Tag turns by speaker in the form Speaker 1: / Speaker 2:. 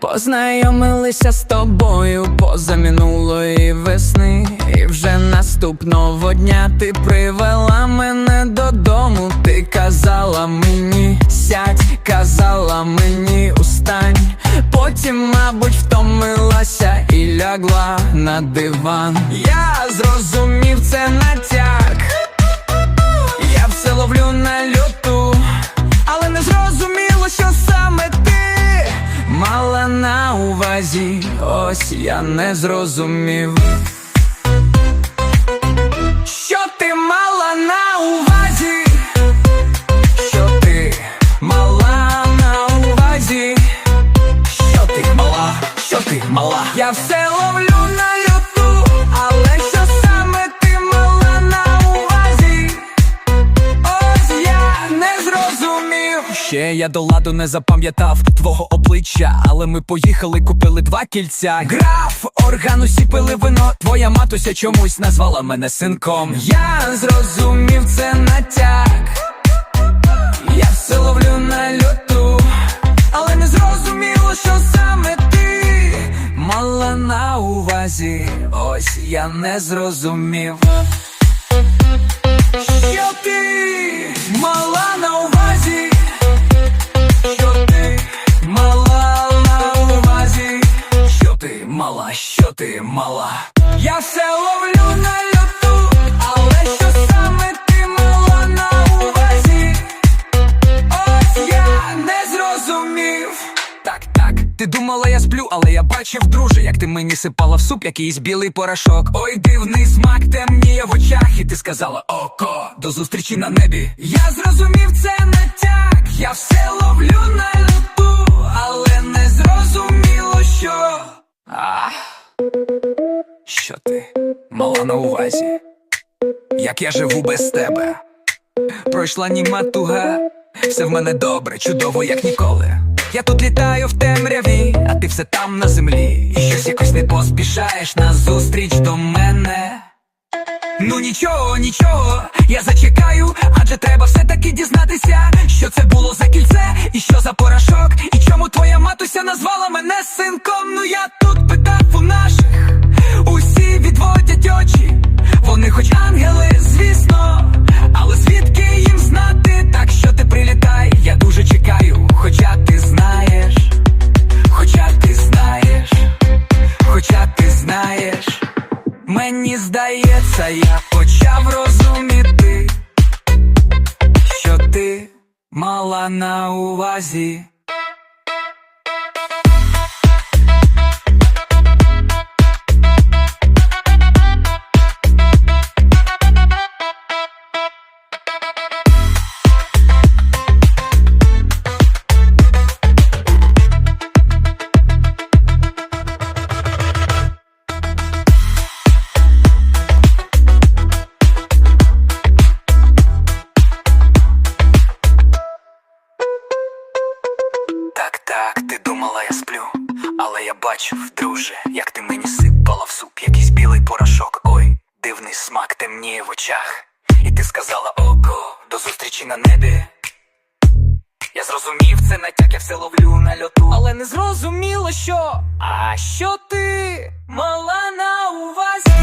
Speaker 1: Познайомилися з тобою поза минулої весни, і вже наступного дня ти привела мене додому. Ти казала мені, сядь, казала мені, устань. Потім, мабуть, втомилася і лягла на диван. Я увазі. Ось я не зрозумів. Що ти мала на увазі? Що ти мала на увазі? Що ти мала? Що ти мала? Я все я до ладу не запам'ятав твого обличчя, але ми поїхали, купили два кільця. Граф, орган усі пили вино. Твоя матуся чомусь назвала мене синком. Я зрозумів це натяк. Я все ловлю на льоту, але не зрозуміло, що саме ти мала на увазі. Ось я не зрозумів. Що ти мала мала? Я все ловлю на льоту, але що саме ти мала на увазі? Ось я не зрозумів. Так, так, ти думала, я сплю, але я бачив, друже, як ти мені сипала в суп якийсь білий порошок. Ой, дивний смак темніє в очах, і ти сказала око, до зустрічі на небі. Я зрозумів це натяк, я все ловлю на люту, мала на увазі? Як я живу без тебе? Пройшла німа туга, все в мене добре, чудово, як ніколи. Я тут літаю в темряві, а ти все там на землі. І щось якось не поспішаєш на зустріч до мене. Ну нічого, нічого, я зачекаю, адже треба все-таки дізнатися, що це було за кільце, і що за порошок, і чому твоя матуся назвала мене синком. Ну я тут питав у усі відводять очі, вони хоч ангели, звісно, але звідки їм знати, так що ти прилітай, я дуже чекаю, хоча ти знаєш, хоча ти знаєш, хоча ти знаєш. Мені здається, я почав розуміти, що ти мала на увазі. Думала, я сплю, але я бачив, друже, як ти мені сипала в суп якийсь білий порошок. Ой, дивний смак темніє в очах. І ти сказала око, до зустрічі на небі. Я зрозумів це натяк, я все ловлю на льоту. Але не зрозуміло, що. А що ти мала на увазі?